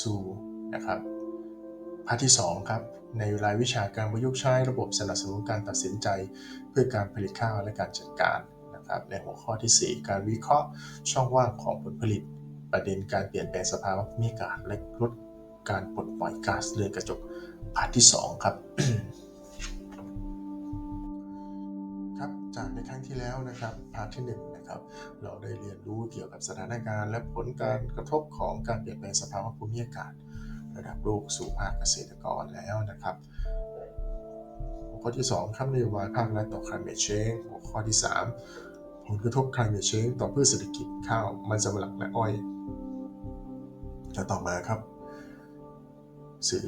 สูนะครับพาร์ทที่2ครับในรายวิชาการประยุกต์ใช้ระบบสนับสนุนการตัดสินใจเพื่อการผลิตข้าวและการจัดการนะครับในหัวข้อที่ 4 การวิเคราะห์ช่องว่างของผลผลิต ประเด็นการเปลี่ยนแปลงสภาวะภูมิอากาศและลดการปลดปล่อยก๊าซเรือนกระจกพาร์ทที่2ครับ จากในครั้งที่แล้วนะครับพาร์ทที่1นะครับเราได้เรียนรู้เกี่ยวกับสถานการณ์ และผลการกระทบของการเปลี่ยนแปลงสภาวะภูมิอากาศ ระดับโลกสู่ภาคเกษตรกรแล้วนะครับหัวข้อที่ 2 ครับนโยบายภาครัฐต่อ climate change หัวข้อที่ 3 ผลกระทบ climate change ต่อพืชเศรษฐกิจข้าวมันสำปะหลังและอ้อยและต่อมาครับ สื่อ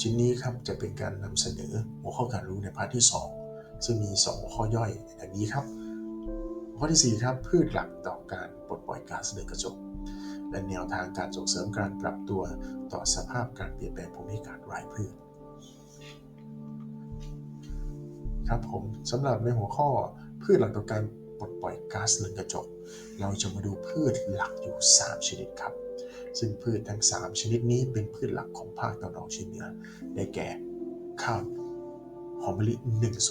ชิ้นนี้ครับจะเป็นการนำเสนอหัวข้อการรู้ในพาร์ทที่ 2 ซึ่งมี 2 ข้อย่อยดังนี้ครับ ข้อที่ 4 ครับ พืชหลักต่อการปลดปล่อยก๊าซเรือนกระจก และแนวทางการส่งเสริมการปรับตัวต่อสภาพการเปลี่ยนแปลงภูมิอากาศรายพืชครับผมสำหรับในหัวข้อพืชหลักต่อการปลดปล่อยก๊าซเรือนกระจก เราจะมาดูพืชหลักอยู่ 3 ชนิดครับ ซึ่งพืชทั้ง 3 ชนิดนี้เป็นพืชหลักของภาคตะวันออกเฉียงเหนือได้แก่ข้าว หอมมะลิ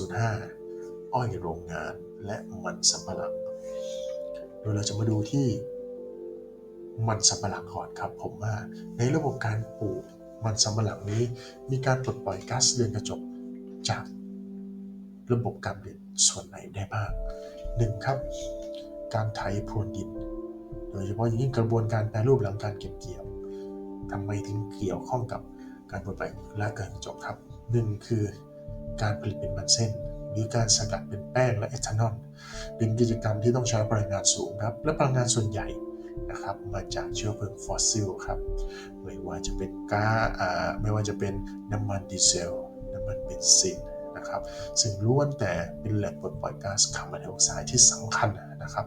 105 อ้อยโรงงานและมันสำปะหลังโดยเราจะมาดูที่มันสำปะหลังก่อนครับ ผมว่าในระบบการปลูกมันสำปะหลังนี้ มีการปลดปล่อยก๊าซเรือนกระจกจากระบบการผลิตส่วนไหนได้บ้างหนึ่งครับ การไถพรวนดิน โดยเฉพาะอย่างยิ่งกระบวนการแปรรูปหลังการเก็บเกี่ยวทำไมถึงเกี่ยวข้องกับการปลดปล่อยและการกระจกครับหนึ่งคือ การผลิตเป็นมันเส้น หรือการสกัดเป็นแป้งและเอทานอลเป็นกิจกรรมที่ต้องใช้พลังงานสูงครับ และพลังงานส่วนใหญ่นะครับมาจากเชื้อเพลิงฟอสซิลครับไม่ว่าจะเป็นก๊าซอ่าไม่ว่าจะเป็นน้ำมันดีเซล น้ำมันเบนซินนะครับซึ่งล้วนแต่เป็นแหล่งปลดปล่อยก๊าซคาร์บอนไดออกไซด์ที่สำคัญนะครับ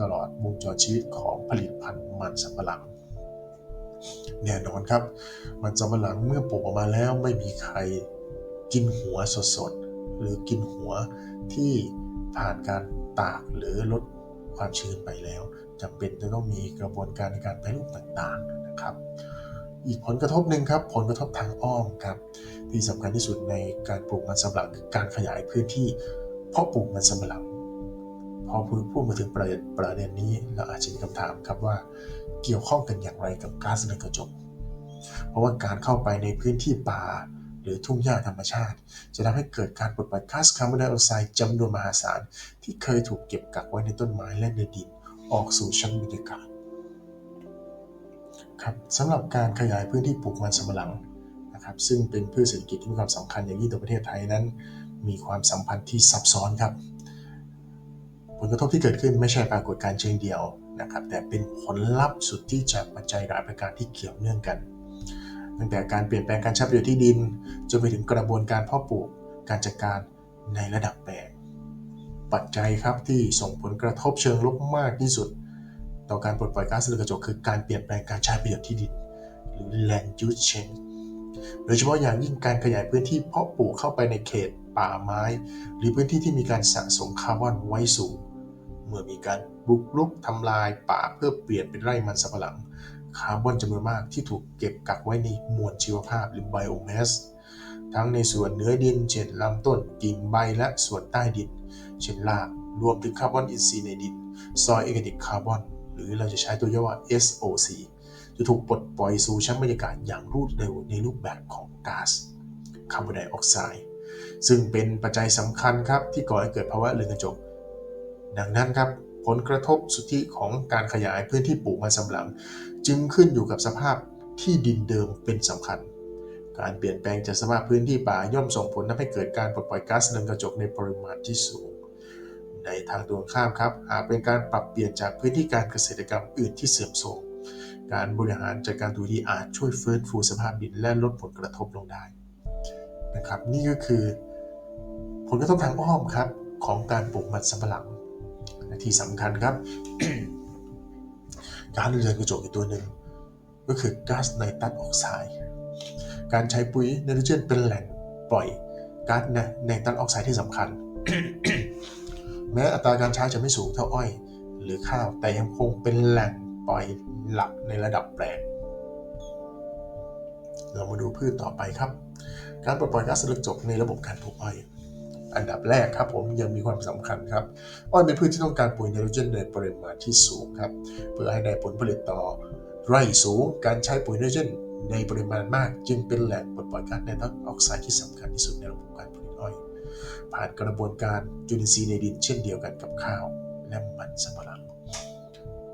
ตลอดวงจรชีวิตของผลิตภัณฑ์มันสำปะหลังแน่นอนครับ มันสำปะหลังเมื่อปลูกออกมาแล้วไม่มีใคร กินหัวสดๆ หรือกินหัวที่ผ่านการตากหรือลดความชื้นไปแล้วจำเป็นจะต้องมีกระบวนการในการแปรรูปต่างๆนะครับ อีกผลกระทบหนึ่งครับ ผลกระทบทางอ้อมครับ ที่สำคัญที่สุดในการปลูกมันสำปะหลังคือการขยายพื้นที่เพาะปลูกมันสำปะหลังพอพูดมาถึงประเด็นประเด็นนี้เราอาจจะมีคำถามครับว่าเกี่ยวข้องกันอย่างไรกับก๊าซเรือนกระจก เพราะว่าการเข้าไปในพื้นที่ป่า หรือทุ่งหญ้าธรรมชาติ จะทำให้เกิดการปลดปล่อยก๊าซคาร์บอนไดออกไซด์จำนวนมหาศาล ที่เคยถูกเก็บกักไว้ในต้นไม้และในดิน ออกสู่ชั้นบรรยากาศครับสำหรับการขยายพื้นที่ปลูกมันสำปะหลังนะครับซึ่งเป็นพืชเศรษฐกิจที่มีความสำคัญอย่างยิ่งต่อประเทศไทยนั้น มีความสัมพันธ์ที่ซับซ้อนครับ ผลกระทบที่เกิดขึ้นไม่ใช่ปรากฏการณ์เชิงเดียวนะครับแต่เป็นผลลัพธ์สุดที่จากปัจจัยหลายประการที่เกี่ยวเนื่องกัน ตั้งแต่การเปลี่ยนแปลงการใช้ประโยชน์ที่ดิน จนไปถึงกระบวนการเพาะปลูกการจัดการในระดับแปลงปัจจัยครับที่ส่งผลกระทบเชิงลบมากที่สุด ต่อการปลดปล่อยก๊าซเรือนกระจกคือการเปลี่ยนแปลงการใช้ประโยชน์ที่ดิน หรือ land use change โดยเฉพาะอย่างยิ่งการขยายพื้นที่เพาะปลูกเข้าไปในเขตป่าไม้ หรือพื้นที่ที่มีการสะสมคาร์บอนไว้สูง เมื่อมีการบุกรุกทำลายป่าเพื่อเปลี่ยนเป็นไร่มันสำปะหลัง คาร์บอนจำนวนมากที่ถูกเก็บกักไว้ในมวลชีวภาพหรือไบโอแมสทั้งในส่วนเนื้อดิน เช่นลำต้นกิ่งใบและส่วนใต้ดิน เช่นรากรวมถึงคาร์บอนอินทรีย์ในดินซอยเอร์แกนิกคาร์บอนหรือเราจะใช้ตัวย่อว่า SOC จะถูกปลดปล่อยสู่ชั้นบรรยากาศอย่างรวดเร็วในรูปแบบของก๊าซคาร์บอนไดออกไซด์ซึ่งเป็นปัจจัยสำคัญครับที่ก่อให้เกิดภาวะเรือนกระจก ดังนั้นครับ ผลกระทบสุทธิของการขยายพื้นที่ปลูกมันสำปะหลัง จึงขึ้นอยู่กับสภาพที่ดินเดิมเป็นสำคัญ การเปลี่ยนแปลงจากสภาพพื้นที่ป่าย่อมส่งผลทำให้เกิดการปลดปล่อยก๊าซเรือนกระจกในปริมาณที่สูง ในทางตรงข้ามครับ หากเป็นการปรับเปลี่ยนจากพื้นที่การเกษตรกรรมอื่นที่เสื่อมโทรมการบริหารจัดการดูดีอาจช่วยฟื้นฟูสภาพดินและลดผลกระทบลงได้นะครับ นี่ก็คือ ผลกระทบทางอ้อมครับของการปลูกมันสำปะหลัง ที่สำคัญครับ กาซเรือนกระจกอีกตัวหนึ่ง ก็คือก๊าซไนตรัสออกไซด์การใช้ปุ๋ยไนโตรเจนเป็นแหล่งปล่อยก๊าซไนตรัสออกไซด์ที่สำคัญ แม้อัตราการใช้จะไม่สูงเท่าอ้อย หรือข้าวแต่ยังคงเป็นแหล่งปล่อยหลักในระดับแปลงเรามาดูพืชต่อไปครับ การปลดปล่อยก๊าซเรือนกระจกในระบบการปลูกอ้อย อันดับแรกครับผมยังมีความสำคัญครับอ้อยเป็นพืชที่ต้องการปุ๋ยไนโตรเจนในปริมาณที่สูงครับเพื่อให้ได้ผลผลิตต่อไร่สูงการใช้ปุ๋ยไนโตรเจนในปริมาณมาก จึงเป็นแหล่งปลดปล่อยก๊าซไนตรัสออกไซด์ที่สำคัญที่สุดในระบบการผลิตอ้อย ผ่านกระบวนการจุลินทรีย์ในดินเช่นเดียวกันกับข้าว และมันสำปะหลัง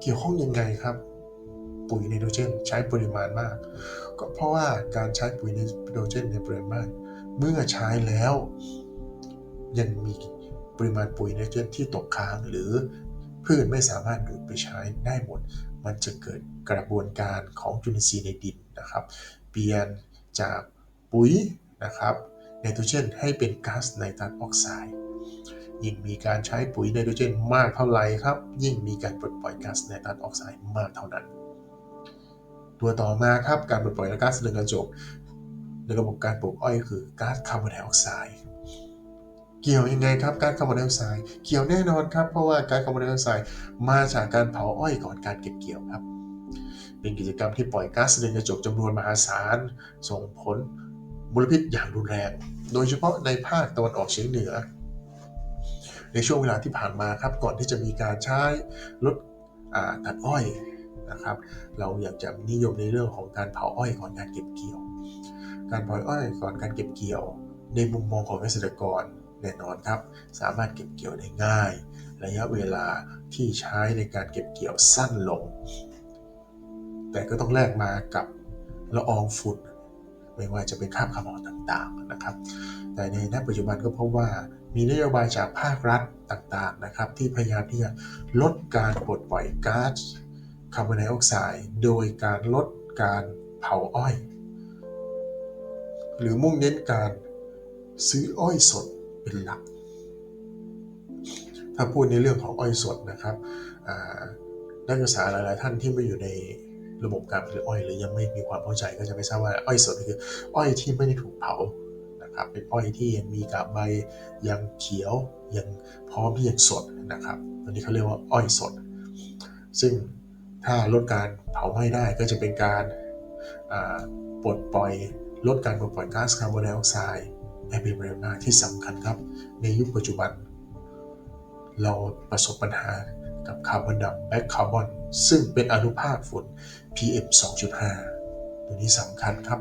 เกี่ยวข้องยังไงครับ ปุ๋ยไนโตรเจนใช้ปริมาณมาก ก็เพราะว่าการใช้ปุ๋ยไนโตรเจนในปริมาณมากเมื่อใช้แล้ว ยังมีปริมาณปุ๋ยไนโตรเจนที่ตกค้างหรือพืชไม่สามารถดูดไปใช้ได้หมด มันจะเกิดกระบวนการของจุลินทรีย์ในดินนะครับ เปลี่ยนจากปุ๋ยนะครับไนโตรเจนให้เป็นก๊าซไนตรัสออกไซด์ ยิ่งมีการใช้ปุ๋ยไนโตรเจนมากเท่าไหร่ครับ ยิ่งมีการปลดปล่อยก๊าซไนตรัสออกไซด์มากเท่านั้น ตัวต่อมาครับการปลดปล่อยก๊าซเรือนกระจกในระบบการปลูกอ้อยคือก๊าซคาร์บอนไดออกไซด์ เกี่ยวยังไงครับกาซคาร์บอนไดออกไซด์เกี่ยวแน่นอนครับ เพราะว่ากาซคาร์บอนไดออกไซด์มาจากการเผาอ้อยก่อนการเก็บเกี่ยวครับ เป็นกิจกรรมที่ปล่อยก๊าซเรือนกระจกจำนวนมหาศาล ส่งผลมลพิษอย่างรุนแรง โดยเฉพาะในภาคตะวันออกเฉียงเหนือ ในช่วงเวลาที่ผ่านมาครับก่อนที่จะมีการใช้รถตัดอ้อยนะครับ เราอยากจะนิยมในเรื่องของการเผาอ้อยก่อนการเก็บเกี่ยว การเผาอ้อยก่อนการเก็บเกี่ยว ในมุมมองของเกษตรกร แน่นอนครับ สามารถเก็บเกี่ยวได้ง่าย ระยะเวลาที่ใช้ในการเก็บเกี่ยวสั้นลง แต่ก็ต้องแลกมากับละอองฝุ่นไม่ว่าจะเป็นคราบขม่าวต่างๆนะครับ แต่ในณปัจจุบันก็พบว่ามีนโยบายจากภาครัฐต่างๆนะครับ ที่พยายามที่จะลดการปลดปล่อยก๊าซคาร์บอนไดออกไซด์โดยการลดการเผาอ้อย หรือมุ่งเน้นการซื้ออ้อยสด เป็นหลัก ถ้าพูดในเรื่องของอ้อยสดนะครับนักศึกษาหลาย ๆ ท่านที่ไม่อยู่ในระบบการผลิตอ้อยหรือยังไม่มีความเข้าใจก็จะไม่ทราบว่าอ้อยสดคือ อ้อยที่ไม่ได้ถูกเผานะครับ เป็นอ้อยที่ยังมีกาบใบยังเขียวยังพร้อมที่ยังสดนะครับตัวนี้เขาเรียกว่าอ้อยสด ซึ่งถ้าลดการเผาไหม้ได้ก็จะเป็นการปลดปล่อยลดการปลดปล่อยก๊าซคาร์บอนไดออกไซด์ ในปริมาณมาที่สำคัญครับ ในยุคปัจจุบัน เราประสบปัญหากับคาร์บอนดำแบคคาร์บอนซึ่งเป็นอนุภาคฝุ่น PM 2.5 ตัวนี้สำคัญครับ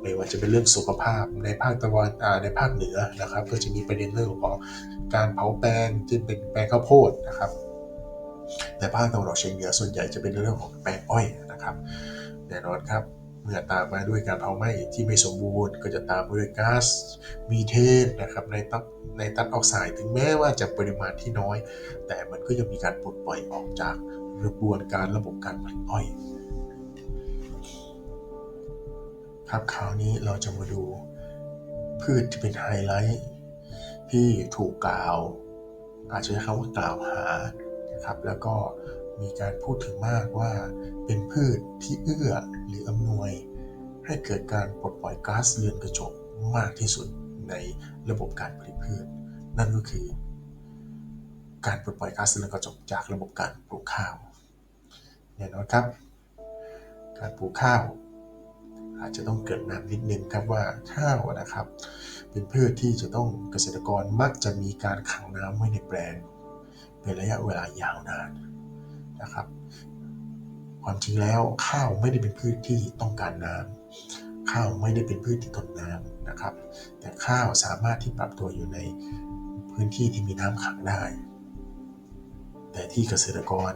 ไม่ว่าจะเป็นเรื่องสุขภาพในภาคตะวันในภาคเหนือนะครับ ก็จะมีประเด็นเรื่องของการเผาแปลงที่เป็นแปลงข้าวโพดนะครับแต่ภาคตะวันออกเฉียงเหนือส่วนใหญ่จะเป็นเรื่องของแปลงอ้อยนะครับแน่นอนครับ เมื่อตามมาด้วยการเผาไหม้ที่ไม่สมบูรณ์ก็จะตามมาด้วยก๊าซมีเทนนะครับในตับในตัดออกไซด์ถึงแม้ว่าจะปริมาณที่น้อย แต่มันก็ยังมีการปลดปล่อยออกจากกระบวนการระบบการผลิตอ้อย ครับคราวนี้เราจะมาดูพืชที่เป็นไฮไลท์ที่ถูกกล่าว อาจจะใช้คำว่ากล่าวหานะครับแล้วก็ มีการพูดถึงมากว่าเป็นพืชที่เอื้อหรืออำนวย ให้เกิดการปลดปล่อยก๊าซเรือนกระจกมากที่สุดในระบบการผลิตพืช นั่นก็คือ การปลดปล่อยก๊าซเรือนกระจกจากระบบการปลูกข้าวแน่นอนครับ การปลูกข้าว อาจจะต้องเกิดน้ำนิดนึงครับว่าข้าวนะครับ เป็นพืชที่จะต้องเกษตรกรมักจะมีการขังน้ำไว้ในแปลง เป็นระยะเวลายาวนาน นะครับ ความจริงแล้วข้าวไม่ได้เป็นพืชที่ต้องการน้ำข้าวไม่ได้เป็นพืชที่ทนน้ำนะครับ แต่ข้าวสามารถที่ปรับตัวอยู่ในพื้นที่ที่มีน้ำขังได้ แต่ที่เกษตรกร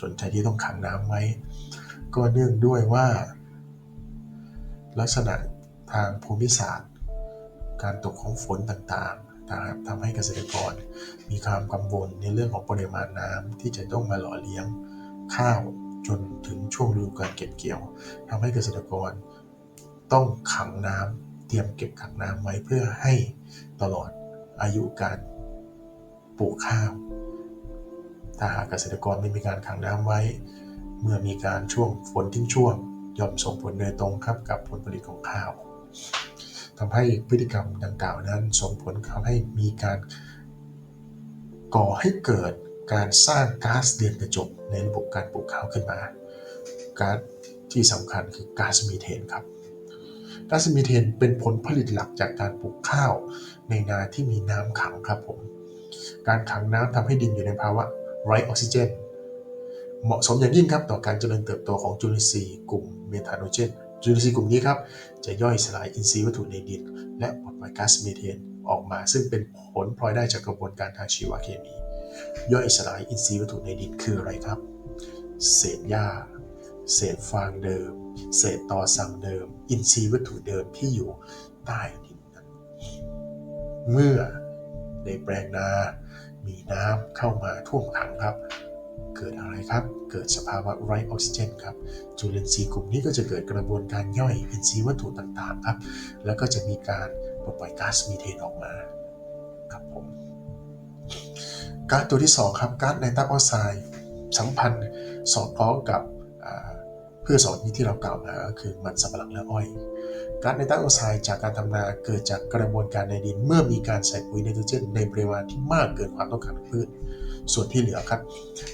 สนใจที่ต้องขังน้ำไว้ ก็เนื่องด้วยว่า ลักษณะทางภูมิศาสตร์ การตกของฝนต่างๆ นะครับทำให้เกษตรกร มีความกังวลในเรื่องของปริมาณน้ำที่จะต้องมาหล่อเลี้ยงข้าวจนถึงช่วงฤดูการเก็บเกี่ยวทำให้เกษตรกรต้องขังน้ำเตรียมเก็บขังน้ำไว้เพื่อให้ตลอดอายุการปลูกข้าว ถ้าหากเกษตรกรไม่มีการขังน้ำไว้ เมื่อมีการช่วงฝนทิ้งช่วงย่อมส่งผลโดยตรงครับกับผลผลิตของข้าว ทำให้พฤติกรรมดังกล่าวนั้น ส่งผลทำให้มีการก่อให้เกิดการสร้างก๊าซเรือนกระจกในระบบการปลูกข้าวขึ้นมาก๊าซที่สำคัญคือก๊าซมีเทนครับก๊าซมีเทนเป็นผลผลิตหลักจากการปลูกข้าวในนาที่มีน้ำขังครับผม การขังน้ำทำให้ดินอยู่ในภาวะไร้ออกซิเจน เหมาะสมอย่างยิ่งครับต่อการเจริญเติบโตของจุลินทรีย์กลุ่มเมทานโนเจน จุลินทรีย์กลุ่มนี้ครับจะย่อยสลายอินทรีย์วัตถุในดิน และปลดปล่อยก๊าซมีเทนออกมา ซึ่งเป็นผลพลอยได้จากกระบวนการทางชีวเคมี ย่อยสลายอินทรีย์วัตถุในดินคืออะไรครับ เศษหญ้า เศษฟางเดิม เศษตอสั่งเดิม อินทรีย์วัตถุเดิมที่อยู่ใต้ดินนั้นเมื่อในแปลงนา มีน้ำเข้ามาท่วมขังครับ เกิดอะไรครับ เกิดสภาวะไร้ออกซิเจนครับ จุลินทรีย์กลุ่มนี้ก็จะเกิดกระบวนการย่อยอินทรีย์วัตถุต่างๆครับ แล้วก็จะมีการปล่อยก๊าซมีเทนออกมาครับผมก๊าซตัวที่ 2 ครับก๊าซไนตรัสออกไซด์สัมพันธ์สอดคล้องกับอ่าพืชสองนิดที่เรากล่าวมาก็คือมันสำปะหลังและอ้อยก๊าซไนตรัสออกไซด์จากการทำนาเกิดจากกระบวนการในดิน เมื่อมีการใส่ปุ๋ยไนโตรเจนในปริมาณที่มากเกินความต้องการของพืช ส่วนที่เหลือครับ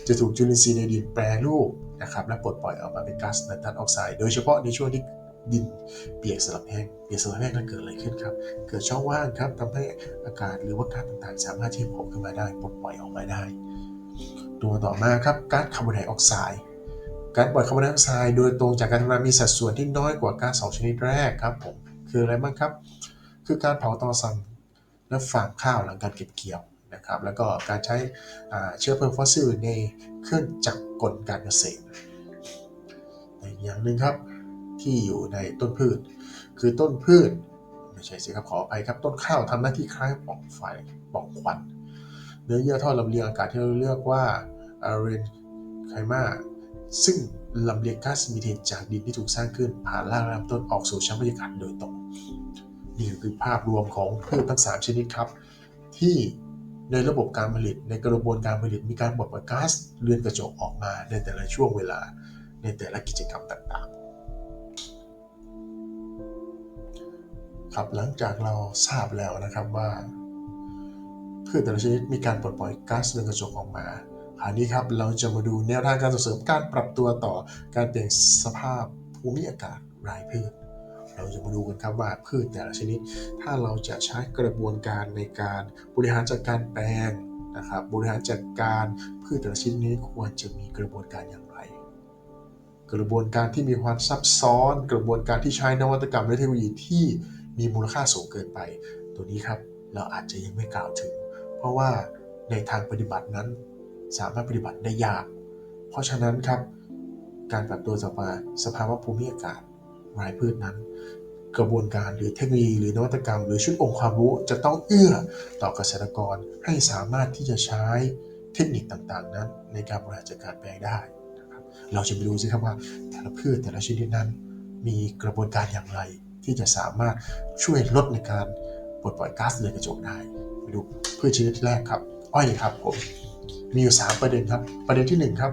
จะถูกจุลินทรีย์ในดินแปรรูปนะครับและปลดปล่อยออกมาเป็นก๊าซไนตรัสออกไซด์โดยเฉพาะในช่วงที่ดินเปียกสลับแห้งเปียกสลับแห้งนั้นเกิดอะไรขึ้นครับ เกิดช่องว่างครับทำให้อากาศหรือว่าก๊าซต่างๆ สามารถที่จะโผล่ขึ้นมาได้ปลดปล่อยออกมาได้ ตัวต่อมาครับก๊าซคาร์บอนไดออกไซด์การปล่อยคาร์บอนไดออกไซด์โดยตรงจากการทำงานมีสัดส่วนที่น้อยกว่าก๊าซสองชนิดแรกครับผมคืออะไรบ้างครับ คือการเผาตอสังและฟางข้าวหลังการเก็บเกี่ยว นะครับแล้วก็การใช้เชื้อเพลิงฟอสซิลในเครื่องจักรกลการเกษตรอีกอย่างหนึ่งครับที่อยู่ในต้นพืช คือต้นพืชไม่ใช่สิครับขออภัยครับต้นข้าวทำหน้าที่คล้ายปล่องไฟปล่องควัน เนื้อเยื่อท่อลำเลียงอากาศที่เราเรียกว่าอาเรนไคมาซึ่งลำเลียงก๊าซมีเทนจากดินที่ถูกสร้างขึ้น ผ่านรากลำต้นออกสู่ชั้นบรรยากาศโดยตรง นี่คือภาพรวมของพืชทั้ง 3 ชนิดครับ ที่ ในระบบการผลิตในกระบวนการผลิตมีการปลดปล่อยก๊าซเรือนกระจกออกมาในแต่ละช่วงเวลาในแต่ละกิจกรรมต่างๆ ครับหลังจากเราทราบแล้วนะครับว่าพืชแต่ละชนิดมีการปลดปล่อยก๊าซเรือนกระจกออกมาคราวนี้ครับเราจะมาดูแนวทางการส่งเสริมการปรับตัวต่อการเปลี่ยนสภาพภูมิอากาศรายพืช เราจะมาดูกันครับว่าพืชแต่ละชนิด ถ้าเราจะใช้กระบวนการในการบริหารจัดการแปลงนะครับบริหารจัดการพืชแต่ละชนิดนี้ควรจะมีกระบวนการอย่างไร กระบวนการที่มีความซับซ้อน กระบวนการที่ใช้นวัตกรรมและเทคโนโลยีที่มีมูลค่าสูงเกินไป ตัวนี้ครับเราอาจจะยังไม่กล่าวถึง เพราะว่าในทางปฏิบัตินั้นสามารถปฏิบัติได้ยาก เพราะฉะนั้นครับ การปรับตัวต่อมาสภาวะภูมิอากาศ รายพืชนั้น กระบวนการหรือเทคโนโลยีหรือนวัตกรรม หรือชุดองค์ความรู้จะต้องเอื้อต่อเกษตรกรให้สามารถที่จะใช้เทคนิคต่างๆ นั้น ในการบริหารจัดการแปลงได้นะครับเราจะไปดูสิครับว่าแต่ละพืชแต่ละชนิดนั้น มีกระบวนการอย่างไรที่จะสามารถช่วยลดในการปลดปล่อยก๊าซเรือนกระจกได้ไปดูพืชชนิดแรกครับ อ้อยครับผมมีอยู่ 3 ประเด็นครับ ประเด็นที่ 1 ครับ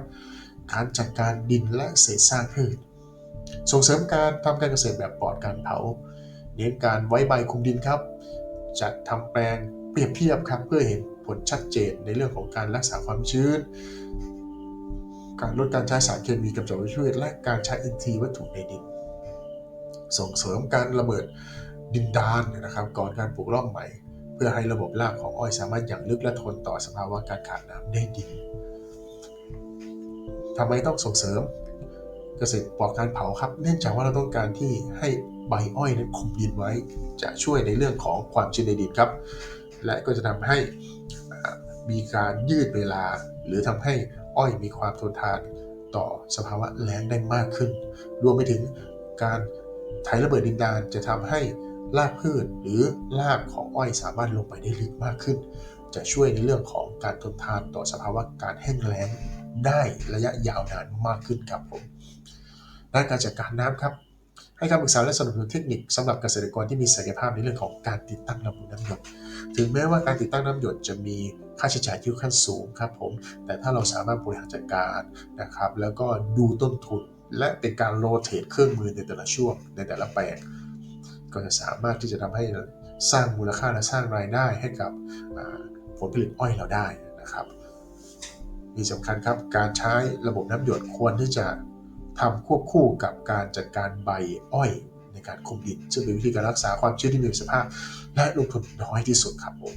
การจัดการดินและเศษซากพืช ส่งเสริมการทำการเกษตรแบบปลอดการเผา เน้นการไว้ใบคุมดินครับ จัดทำแปลงเปรียบเทียบครับเพื่อเห็นผลชัดเจนในเรื่องของการรักษาความชื้น การลดการใช้สารเคมีกำจัดวัชพืชและการใช้อินทรีย์วัตถุในดิน ส่งเสริมการระเบิดดินดานนะครับ ก่อนการปลูกร่องใหม่ เพื่อให้ระบบรากของอ้อยสามารถอย่างลึกและทนต่อสภาวะการขาดน้ำได้ดีทำไมต้องส่งเสริม เกษตรปลอดการเผาครับเนื่องจากว่าเราต้องการที่ให้ใบอ้อยนั้นคุมดินไว้ จะช่วยในเรื่องของความชื้นในดินครับ และก็จะทำให้มีการยืดเวลา หรือทำให้อ้อยมีความทนทานต่อสภาวะแล้งได้มากขึ้น รวมไปถึงการไถระเบิดดินดานจะทำให้รากพืชหรือรากของอ้อยสามารถลงไปได้ลึกมากขึ้น จะช่วยในเรื่องของการทนทานต่อสภาวะการแห้งแล้งได้ระยะยาวนานมากขึ้นครับผม ด้านการจัดการน้ำครับ ให้คำปรึกษาและสนับสนุนเทคนิคสำหรับเกษตรกรที่มีศักยภาพในเรื่องของการติดตั้งระบบน้ำหยด ถึงแม้ว่าการติดตั้งน้ำหยดจะมีค่าใช้จ่ายที่ค่อนข้างสูงครับผม แต่ถ้าเราสามารถบริหารจัดการนะครับ แล้วก็ดูต้นทุน และเป็นการโรเตทเครื่องมือในแต่ละช่วง ในแต่ละแปลง ก็จะสามารถที่จะทำให้สร้างมูลค่าและสร้างรายได้ให้กับผลผลิตอ้อยเราได้นะครับ มีสำคัญครับ การใช้ระบบน้ำหยดควรที่จะ ทำควบคู่กับการจัดการใบอ้อยในการคุมดิน ซึ่งเป็นวิธีการรักษาความชื้นที่มีประสิทธิภาพ และลงทุนน้อยที่สุดครับผม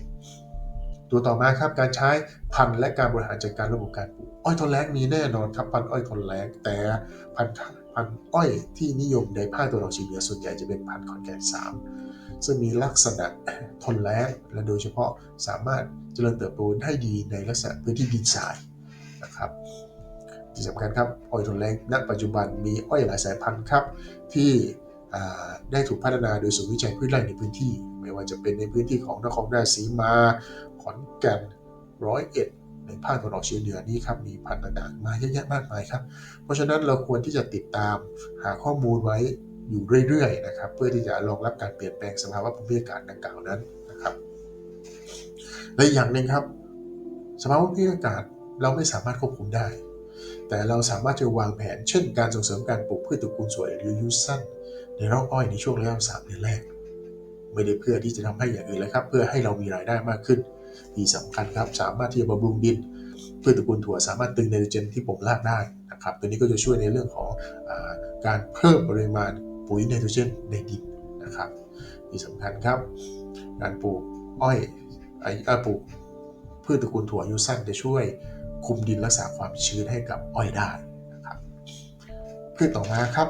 ตัวต่อมาครับการใช้พันธุ์และการบริหารจัดการระบบการปลูกอ้อยทนแล้งมีแน่นอนครับพันธุ์อ้อยทนแล้งแต่พันธุ์พันธุ์อ้อยที่นิยมในภาคตะวันออกเฉียงเหนือส่วนใหญ่จะเป็นพันธุ์ขอนแก่นสามซึ่งมีลักษณะทนแล้งและโดยเฉพาะสามารถเจริญเติบโตได้ดีในลักษณะพื้นที่ดินทรายนะครับ ที่สำคัญครับอ้อยทนแรงณปัจจุบันมีอ้อยหลายสายพันธุ์ครับที่ได้ถูกพัฒนาโดยศูนย์วิจัยพืชไร่ในพื้นที่ ไม่ว่าจะเป็นในพื้นที่ของนครราชสีมา ขอนแก่นร้อยเอ็ดในภาคตะวันออกเฉียงเหนือนี่ครับมีพันธุ์ต่างๆมาเยอะแยะมากมายครับ เพราะฉะนั้นเราควรที่จะติดตามหาข้อมูลไว้อยู่เรื่อยๆนะครับเพื่อที่จะรองรับการเปลี่ยนแปลงสภาวะภูมิอากาศดังกล่าวนั้นนะครับและอีกอย่างหนึ่งครับ สภาวะภูมิอากาศเราไม่สามารถควบคุมได้ แต่เราสามารถจะวางแผน เช่น การส่งเสริมการปลูกพืชตระกูลสวยหรือยุสั้นในร่องอ้อยในช่วงระยะสามเดือนแรก ไม่ได้เพื่อที่จะทำให้อย่างอื่นเลยครับ เพื่อให้เรามีรายได้มากขึ้นที่สำคัญครับ สามารถที่จะบำรุงดินพืชตระกูลถั่วสามารถตึงไนโตรเจนที่บ่มรากได้นะครับตัวนี้ก็จะช่วยในเรื่องของอการเพิ่มปริมาณปุ๋ยไนโตรเจนในดินนะครับที่สำคัญครับ การปลูกอ้อยไอ้ปลูกพืชตระกูลถั่วยุสั้นจะช่วย คุมดินรักษาความชื้นให้กับอ้อยได้นะครับพืชต่อมาครับ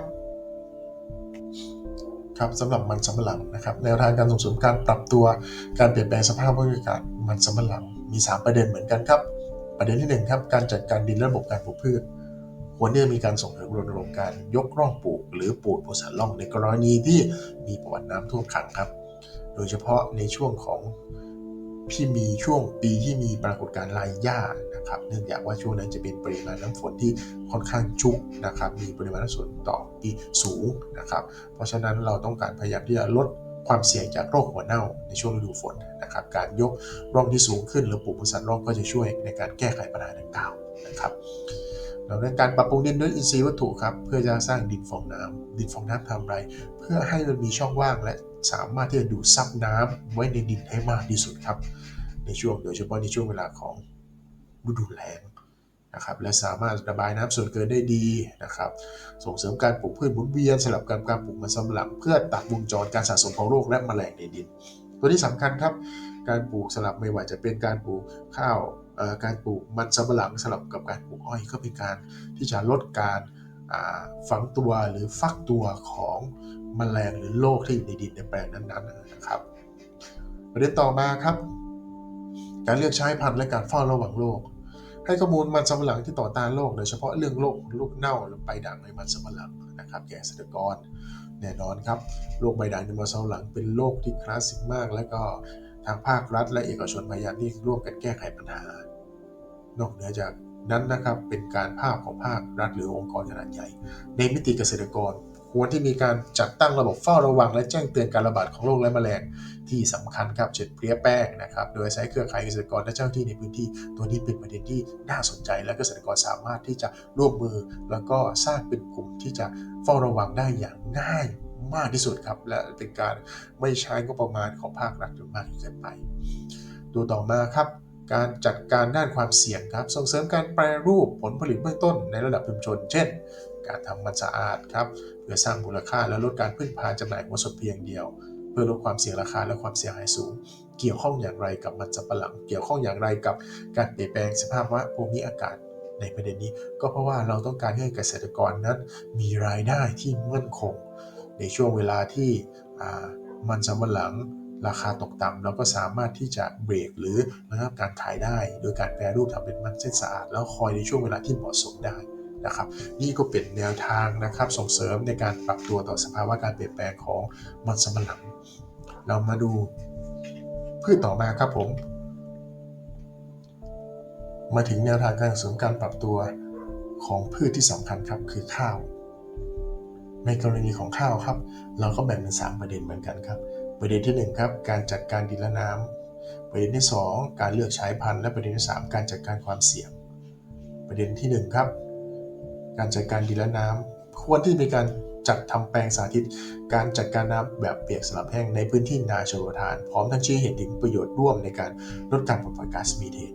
ครับสำหรับมันสำปะหลังนะครับแนวทางการส่งเสริมการปรับตัวการเปลี่ยนแปลงสภาพภูมิอากาศมันสำปะหลังมี 3 ประเด็นเหมือนกันครับ ประเด็นที่ 1 ครับ การจัดการดินและระบบการปลูกพืชควรที่จะมีการส่งเสริมรณรงค์การยกร่องปลูก หรือปลูกบนสันร่องในกรณีที่มีประวัติน้ำท่วมขังครับ โดยเฉพาะในช่วงของที่มีช่วงปีที่มีปรากฏการณ์ลายหญ้า นะครับ เนื่องจากว่าช่วงนั้นจะเป็นปริมาณน้ำฝนที่ค่อนข้างชุกนะครับ มีปริมาณน้ำฝนต่อปีสูงนะครับ เพราะฉะนั้นเราต้องการพยายามที่จะลดความเสี่ยงจากโรคหัวเน่าในช่วงฤดูฝนนะครับ การยกร่องที่สูงขึ้นหรือปลูกบนสันร่องก็จะช่วยในการแก้ไขปัญหาดังกล่าวนะครับเราในการปรับปรุงดินด้วยอินทรีย์วัตถุครับเพื่อจะสร้างดินฟองน้ำดินฟองน้ำทำไร เพื่อให้มันมีช่องว่างและสามารถที่จะดูดซับน้ำไว้ในดินให้มากที่สุดครับ ในช่วงโดยเฉพาะในช่วงเวลาของ ฤดูแล้งนะครับและสามารถระบายน้ำส่วนเกินได้ดีนะครับ ส่งเสริมการปลูกพืชหมุนเวียนสลับกับการปลูกมันสำปะหลังเพื่อตัดวงจรการสะสมของโรคและแมลงในดิน ตัวที่สำคัญครับ การปลูกสลับไม่ว่าจะเป็นการปลูกข้าวเอ่อการปลูกมันสำปะหลังสลับกับการปลูกอ้อยก็เป็นการที่จะลดการฝังตัวหรือฟักตัวของแมลงหรือโรคที่อยู่ในดินในแปลงนั้นๆนะครับประเด็นต่อมาครับ การเลือกใช้พันธุ์และการเฝ้าระวังโรค ให้ข้อมูลมันสำปะหลังที่ต่อต้านโรคโดยเฉพาะเรื่องโรคลูกเน่าหรือใบด่างในมันสำปะหลังนะครับแก่เกษตรกรแน่นอนครับโรคใบด่างในมันสำปะหลังเป็นโรคที่คลาสสิกมาก และก็ทางภาครัฐ และเอกชนพยายามที่ร่วมกันแก้ไขปัญหา นอกเหนือจากนั้นนะครับเป็นการภาพของภาครัฐหรือองค์กรขนาดใหญ่ ในมิติเกษตรกร ควรที่มีการจัดตั้งระบบเฝ้าระวัง และแจ้งเตือนการระบาดของโรคและแมลงที่สำคัญครับเช่นเพลี้ยแป้งนะครับโดยใช้เครือข่ายเกษตรกรและเจ้าหน้าที่ในพื้นที่ ตัวนี้เป็นประเด็นที่น่าสนใจ และเกษตรกรสามารถที่จะร่วมมือ แล้วก็สร้างเป็นกลุ่มที่จะเฝ้าระวังได้อย่างง่ายมากที่สุดครับ และเป็นการไม่ใช้งบประมาณของภาครัฐจนมากเกินไปตัวต่อมาครับการจัดการด้านความเสี่ยงครับ ส่งเสริมการแปรรูปผลผลิตเบื้องต้นในระดับชุมชน เช่น การทำมันสะอาดครับเพื่อสร้างมูลค่าและลดการพึ่งพาจำหน่ายหัสดเพียงเดียว เพื่อลดความเสี่ยงราคาและความเสียหายสูง เกี่ยวข้องอย่างไรกับมันสำปะหลัง เกี่ยวข้องอย่างไรกับการเปลี่ยนแปลงสภาพวะภูมิอากาศในประเด็นนี้ ก็เพราะว่าเราต้องการให้เกษตรกรนั้น มีรายได้ที่มั่นคง ในช่วงเวลาที่มันสำปะหลังราคาตกต่ำเราก็สามารถที่จะเบรกหรือระงับการขายได้ โดยการแปรรูปทำเป็นมันเส้นสะอาด แล้วคอยในช่วงเวลาที่เหมาะสมได้ นะครับ นี่ก็เป็นแนวทางนะครับส่งเสริมในการปรับตัวต่อสภาวะการเปลี่ยนแปลงของมันสำปะหลังเรามาดูพืชต่อมาครับผม มาถึงแนวทางการส่งเสริมการปรับตัวของพืชที่สำคัญครับคือข้าว ในกรณีของข้าวครับ เราก็แบ่งเป็นสามประเด็นเหมือนกันครับ ประเด็นที่หนึ่งครับ การจัดการดินและน้ำประเด็นที่สองการเลือกใช้พันธุ์และประเด็นที่สามการจัดการความเสี่ยง ประเด็นที่หนึ่งครับ การจัดการดินและน้ำควรที่มีการจัดทำแปลงสาธิต การจัดการน้ำแบบเปียกสลับแห้งในพื้นที่นาชลประทาน พร้อมทั้งชี้เห็นถึงประโยชน์ร่วมในการลดการปล่อยก๊าซมีเทน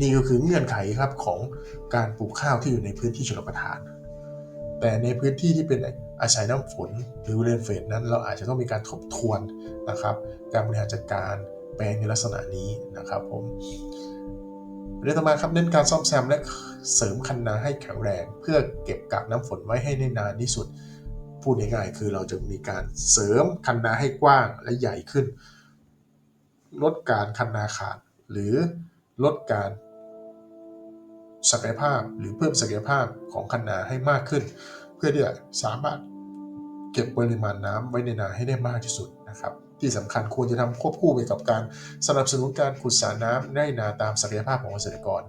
นี่ก็คือเงื่อนไขครับของการปลูกข้าวที่อยู่ในพื้นที่ชลประทาน แต่ในพื้นที่ที่เป็นอาศัยน้ำฝนหรือเรนเฟดนั้น เราอาจจะต้องมีการทบทวนนะครับ การบริหารจัดการแปลงในลักษณะนี้นะครับผม เรื่องต่อมาครับเน้นการซ่อมแซมและเสริมคันนาให้แข็งแรง เพื่อเก็บกักน้ำฝนไว้ให้ได้นานที่สุด พูดง่ายๆคือเราจะมีการเสริมคันนาให้กว้างและใหญ่ขึ้น ลดการคันนาขาด หรือลดการศักยภาพหรือเพิ่มศักยภาพของคันนาให้มากขึ้น เพื่อที่จะสามารถเก็บปริมาณน้ำไว้ในนาให้ได้มากที่สุดนะครับ ที่สำคัญควรจะทำควบคู่ไปกับการสนับสนุนการขุดสระน้ำในนาตามศักยภาพของเกษตรกร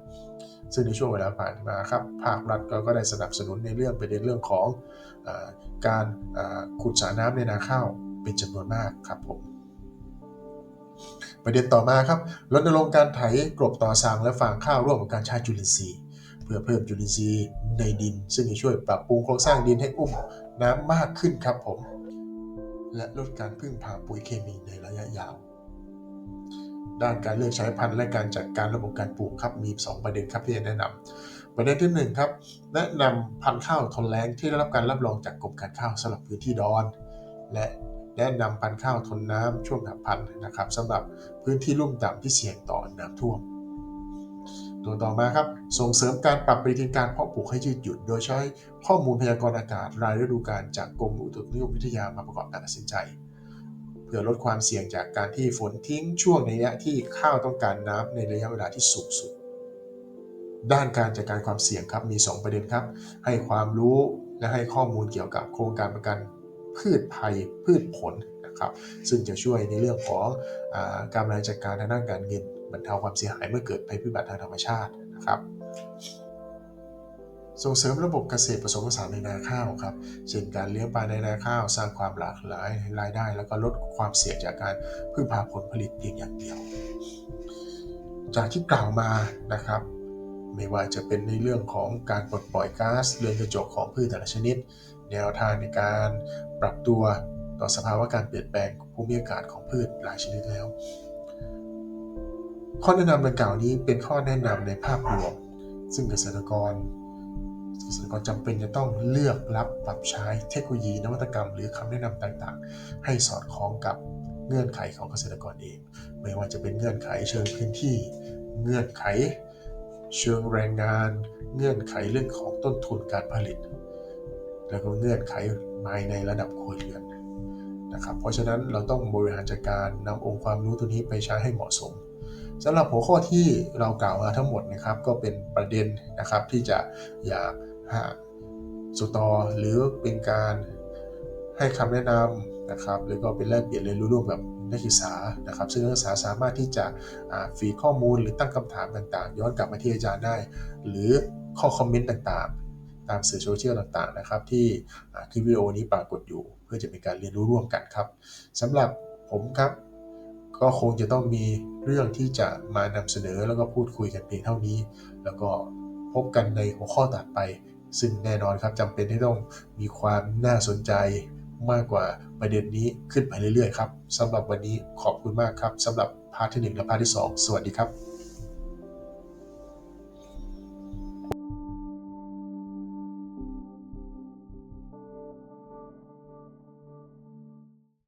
ซึ่งในช่วงเวลาผ่านมาครับภาครัฐก็ได้สนับสนุนในเรื่องประเด็นเรื่องของอการขุดสระน้ำในนาข้าวเป็นจำนวนมากครับผมประเด็นต่อมาครับรณรงค์การไถกลบต่อสางและฟางข้าวร่วมกับการใช้จุลินทรีย์ เพื่อเพิ่มจุลินทรีย์ในดิน ซึ่งจะช่วยปรับปรุงโครงสร้างดินให้อุ้มน้ำมากขึ้นครับผม และลดการพึ่งพาปุ๋ยเคมีในระยะยาว ด้านการเลือกใช้พันธุ์และการจัดการระบบการปลูกครับมี 2 ประเด็นครับที่จะแนะนำประเด็นที่1ครับแนะนำพันธุ์ข้าวทนแล้งที่ได้รับการรับรองจากกรมการข้าวสำหรับพื้นที่ดอน และแนะนำพันธุ์ข้าวทนน้ำช่วงหับพันธุ์นะครับสำหรับพื้นที่ลุ่มต่ำที่เสี่ยงต่อน้ำท่วมตัวต่อมาครับส่งเสริมการปรับปฏิทินการเพาะปลูกให้ยืดหยุ่นโดยใช้ ข้อมูลพยากรณ์อากาศรายฤดูกาลจากกรมอุตุนิยมวิทยามาประกอบการตัดสินใจ เพื่อลดความเสี่ยงจากการที่ฝนทิ้งช่วงในระยะที่ข้าวต้องการน้ำในระยะเวลาที่สูงสุด ด้านการจัดการความเสี่ยงครับมี 2 ประเด็นครับ ให้ความรู้และให้ข้อมูลเกี่ยวกับโครงการประกันพืชภัยพืชผลนะครับ ซึ่งจะช่วยในเรื่องของอาการบริหารจัดการทางด้านการเงินบรรเทาความเสียหายเมื่อเกิดภัยพิบัติทางธรรมชาตินะครับ ส่งเสริมระบบเกษตรผสมผสานในนาข้าวครับเช่นการเลี้ยงปลาในนาข้าว สร้างความหลากหลายรายได้ แล้วก็ลดความเสี่ยงจากการพึ่งพาผลผลิตเพียงอย่างเดียว จากที่กล่าวมานะครับ ไม่ว่าจะเป็นในเรื่องของการปลดปล่อยก๊าซเรือนกระจกของพืชแต่ละชนิด แนวทางในการปรับตัวต่อสภาวะการเปลี่ยนแปลงภูมิอากาศของพืชหลายชนิดแล้ว ข้อแนะนำดังกล่าวนี้เป็นข้อแนะนำในภาพรวม ซึ่งเกษตรกร เกษตรกรจำเป็นจะต้องเลือกรับปรับใช้เทคโนโลยีนวัตกรรม หรือคำแนะนำต่างๆ ให้สอดคล้องกับเงื่อนไขของเกษตรกรเอง ไม่ว่าจะเป็นเงื่อนไขเชิงพื้นที่ เงื่อนไขเชิงแรงงาน เงื่อนไขเรื่องของต้นทุนการผลิต แล้วก็เงื่อนไขภายในระดับครัวเรือนนะครับ เพราะฉะนั้นเราต้องบริหารจัดการนำองค์ความรู้ตัวนี้ไปใช้ให้เหมาะสม สำหรับหัวข้อที่เรากล่าวมาทั้งหมดนะครับ ก็เป็นประเด็นนะครับที่จะอยากหาสตอหรือเป็นการให้คำแนะนำนะครับหรือก็เป็นแลกเปลี่ยนเรียนรู้ร่วมกับนักศึกษานะครับ ซึ่งนักศึกษาสามารถที่จะอ่าฟีดข้อมูลหรือตั้งคำถามต่างๆ ย้อนกลับมาที่อาจารย์ได้ หรือข้อคอมเมนต์ต่างๆ ตามสื่อโซเชียลต่างๆนะครับ ที่คลิปวิดีโอนี้ปรากฏอยู่ เพื่อจะเป็นการเรียนรู้ร่วมกันครับสำหรับผมครับ ก็คงจะต้องมีเรื่องที่จะมานำเสนอแล้วก็พูดคุยกันเพียงเท่านี้ แล้วก็พบกันในหัวข้อต่อไป ซึ่งแน่นอนครับจำเป็นที่ต้องมีความน่าสนใจมากกว่าประเด็นนี้ขึ้นไปเรื่อยๆครับสำหรับวันนี้ขอบคุณมากครับสำหรับพาร์ทที่ 1 และพาร์ทที่ 2 สวัสดีครับ